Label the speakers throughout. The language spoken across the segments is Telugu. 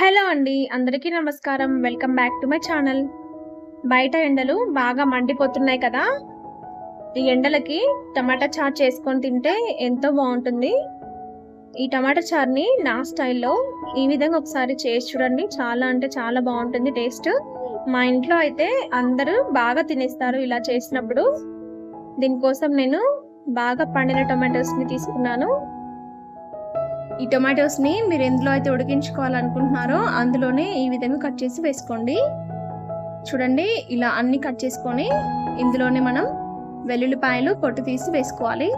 Speaker 1: హలో అండి అందరికీ నమస్కారం. Welcome back to my channel. బయట ఎండలు బాగా మండిపోతున్నాయి కదా. ఈ ఎండలకి టమాటా చారు చేసుకొని తింటే ఎంతో బాగుంటుంది. ఈ టమాటా చారుని నా స్టైల్లో ఈ విధంగా ఒకసారి చేసి చూడండి. చాలా అంటే చాలా బాగుంటుంది టేస్ట్. మా ఇంట్లో అయితే అందరూ బాగా తినేస్తారు ఇలా చేసినప్పుడు. దీనికోసం నేను బాగా పండిన టొమాటోస్ని తీసుకున్నాను. ఈ టొమాటోస్ని మీరు ఎందులో అయితే ఉడికించుకోవాలనుకుంటున్నారో అందులోనే ఈ విధంగా కట్ చేసి వేసుకోండి. చూడండి ఇలా అన్ని కట్ చేసుకొని ఇందులోనే మనం వెల్లుల్లిపాయలు పొట్టు తీసి వేసుకోవాలి.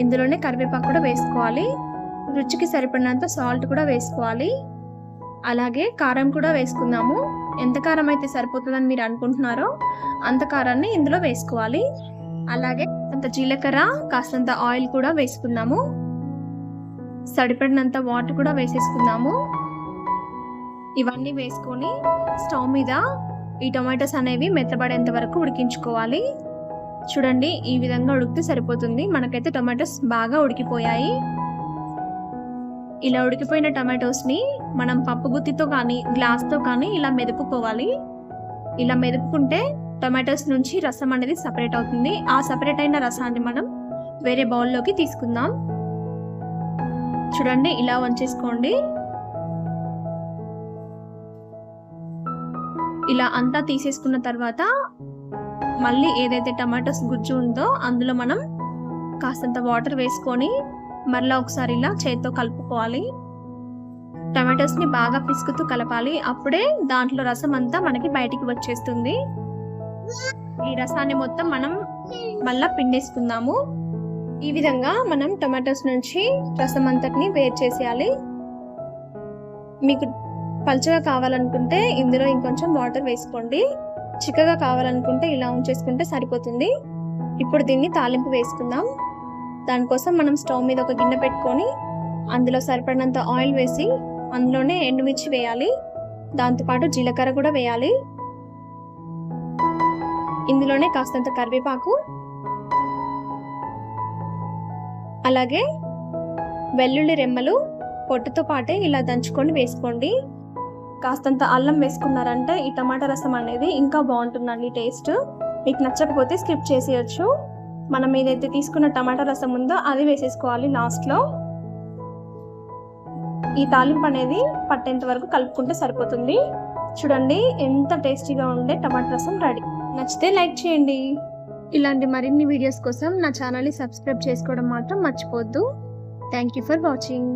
Speaker 1: ఇందులోనే కరివేపాకు కూడా వేసుకోవాలి. రుచికి సరిపడినంత సాల్ట్ కూడా వేసుకోవాలి. అలాగే కారం కూడా వేసుకుందాము. ఎంత కారం అయితే సరిపోతుందని మీరు అనుకుంటున్నారో అంత కారాన్ని ఇందులో వేసుకోవాలి. అలాగే అంత జీలకర్ర కాస్తంత ఆయిల్ కూడా వేసుకుందాము. సరిపడినంత వాటర్ కూడా వేసేసుకుందాము. ఇవన్నీ వేసుకొని స్టవ్ మీద ఈ టొమాటోస్ అనేవి మెత్తబడేంత వరకు ఉడికించుకోవాలి. చూడండి ఈ విధంగా ఉడికితే సరిపోతుంది. మనకైతే టొమాటోస్ బాగా ఉడికిపోయాయి. ఇలా ఉడికిపోయిన టమాటోస్ని మనం పప్పు గుత్తితో కానీ గ్లాస్తో కానీ ఇలా మెదుపుకోవాలి. ఇలా మెదుపుకుంటే టొమాటోస్ నుంచి రసం అనేది సపరేట్ అవుతుంది. ఆ సపరేట్ అయిన రసాన్ని మనం వేరే బౌల్లోకి తీసుకుందాం. చూడండి ఇలా వంచేసుకోండి. ఇలా అంతా తీసేసుకున్న తర్వాత మళ్ళీ ఏదైతే టమాటోస్ గుజ్జు ఉందో అందులో మనం కాస్తంత వాటర్ వేసుకొని మరలా ఒకసారి ఇలా చేతితో కలుపుకోవాలి. టమాటోస్ని బాగా పిసుకుతూ కలపాలి. అప్పుడే దాంట్లో రసం అంతా మనకి బయటికి వచ్చేస్తుంది. ఈ రసాన్ని మొత్తం మనం మళ్ళా పిండేసుకుందాము. ఈ విధంగా మనం టొమాటోస్ నుంచి రసం అంతటిని వేరు చేసేయాలి. మీకు పలుచగా కావాలనుకుంటే ఇందులో ఇంకొంచెం వాటర్ వేసుకోండి. చిక్కగా కావాలనుకుంటే ఇలా ఉంచేసుకుంటే సరిపోతుంది. ఇప్పుడు దీన్ని తాలింపు వేసుకుందాం. దానికోసం మనం స్టవ్ మీద ఒక గిన్నె పెట్టుకొని అందులో సరిపడినంత ఆయిల్ వేసి అందులోనే ఎండుమిర్చి వేయాలి. దాంతోపాటు జీలకర్ర కూడా వేయాలి. ఇందులోనే కాస్తంత కరివేపాకు అలాగే వెల్లుల్లి రెమ్మలు పొట్టుతో పాటే ఇలా దంచుకొని వేసుకోండి. కాస్తంత అల్లం వేసుకున్నారంటే ఈ టమాటా రసం అనేది ఇంకా బాగుంటుందండి టేస్ట్. మీకు నచ్చకపోతే స్కిప్ చేసేయచ్చు. మనం ఏదైతే తీసుకున్న టమాటా రసం ఉందో అది వేసేసుకోవాలి లాస్ట్లో. ఈ తాలింపు అనేది పట్టేంత వరకు కలుపుకుంటే సరిపోతుంది. చూడండి ఎంత టేస్టీగా ఉండే టమాటా రసం రెడీ. నచ్చితే లైక్ చేయండి. ఇలాంటి మరిన్ని వీడియోస్ కోసం నా ఛానల్ని సబ్స్క్రైబ్ చేసుకోవడం మాత్రం మర్చిపోవద్దు. Thank you for watching